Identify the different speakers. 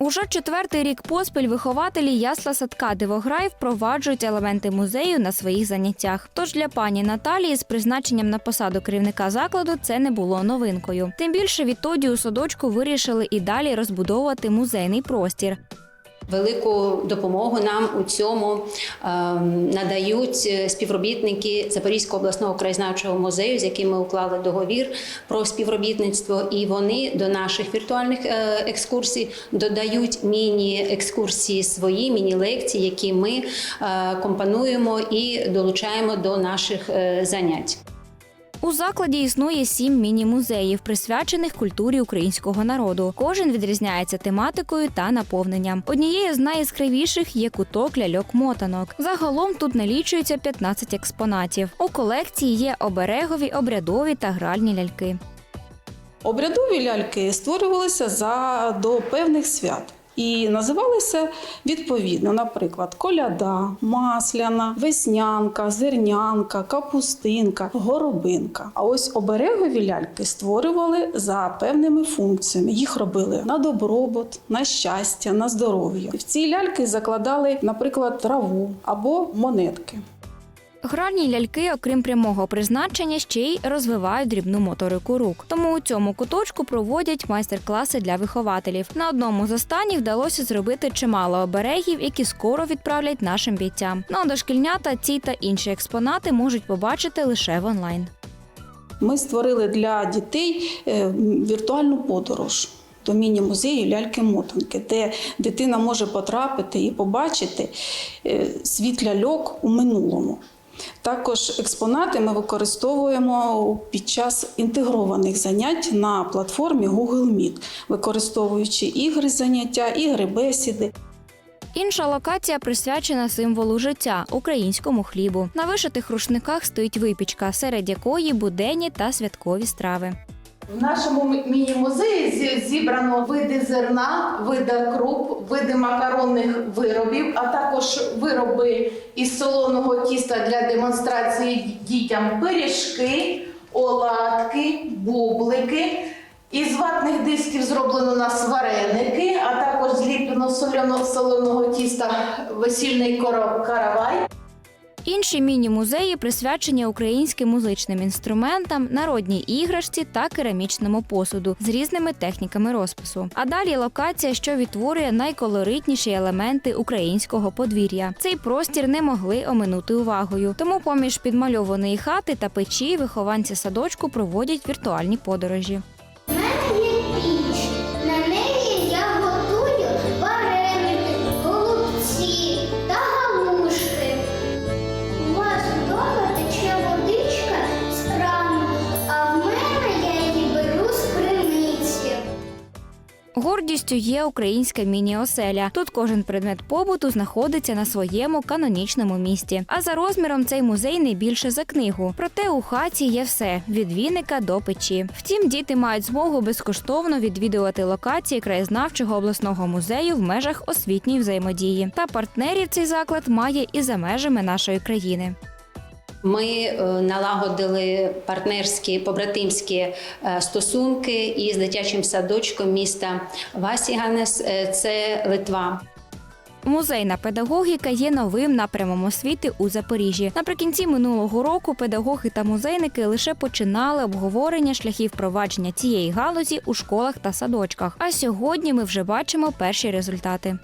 Speaker 1: Уже четвертий рік поспіль вихователі ясла садка Дивограй впроваджують елементи музею на своїх заняттях. Тож для пані Наталії з призначенням на посаду керівника закладу це не було новинкою. Тим більше відтоді у садочку вирішили і далі розбудовувати музейний простір.
Speaker 2: Велику допомогу нам у цьому ем, надають е, співробітники Запорізького обласного краєзнавчого музею, з яким ми уклали договір про співробітництво, і вони до наших віртуальних е, екскурсій додають міні-екскурсії свої, міні-лекції, які ми е, компонуємо і долучаємо до наших занять.
Speaker 1: У закладі існує сім міні-музеїв, присвячених культурі українського народу. Кожен відрізняється тематикою та наповненням. Однією з найяскравіших є куток ляльок-мотанок. Загалом тут налічується 15 експонатів. У колекції є оберегові, обрядові та гральні ляльки.
Speaker 3: Обрядові ляльки створювалися за до певних свят. І називалися відповідно, наприклад, коляда, масляна, веснянка, зернянка, капустинка, горобинка. А ось оберегові ляльки створювали за певними функціями. Їх робили на добробут, на щастя, на здоров'я. В ці ляльки закладали, наприклад, траву або монетки.
Speaker 1: Гральні ляльки, окрім прямого призначення, ще й розвивають дрібну моторику рук. Тому у цьому куточку проводять майстер-класи для вихователів. На одному з останніх вдалося зробити чимало оберегів, які скоро відправлять нашим бійцям. Ну а дошкільнята ці та інші експонати можуть побачити лише в онлайн.
Speaker 3: Ми створили для дітей е, віртуальну подорож. До міні-музею ляльки-мотанки, де дитина може потрапити і побачити е, світ ляльок у минулому. Також експонати ми використовуємо під час інтегрованих занять на платформі Google Meet, використовуючи ігри заняття, ігри бесіди.
Speaker 1: Інша локація присвячена символу життя українському хлібу. На вишитих рушниках стоїть випічка, серед якої буденні та святкові страви.
Speaker 4: В нашому міні-музеї зібрано види зерна, види круп, види макаронних виробів, а також вироби із солоного тіста для демонстрації дітям пиріжки, оладки, бублики. Із ватних дисків зроблено нас вареники, а також зліплено соляно-солоного тіста весільний каравай.
Speaker 1: Інші міні-музеї присвячені українським музичним інструментам, народній іграшці та керамічному посуду з різними техніками розпису. А далі локація, що відтворює найколоритніші елементи українського подвір'я. Цей простір не могли оминути увагою. Тому поміж підмальованої хати та печі вихованці садочку проводять віртуальні подорожі. Гордістю є українська міні-оселя. Тут кожен предмет побуту знаходиться на своєму канонічному місці. А за розміром цей музей не більше за книгу. Проте у хаті є все від віника до печі. Втім, діти мають змогу безкоштовно відвідувати локації краєзнавчого обласного музею в межах освітньої взаємодії. Та партнерів цей заклад має і за межами нашої країни.
Speaker 2: Ми е, налагодили партнерські побратимські е, стосунки із дитячим садочком міста Васіганес, е, це Литва.
Speaker 1: Музейна педагогіка є новим напрямом освіти у Запоріжжі. Наприкінці минулого року педагоги та музейники лише починали обговорення шляхів впровадження цієї галузі у школах та садочках. А сьогодні ми вже бачимо перші результати.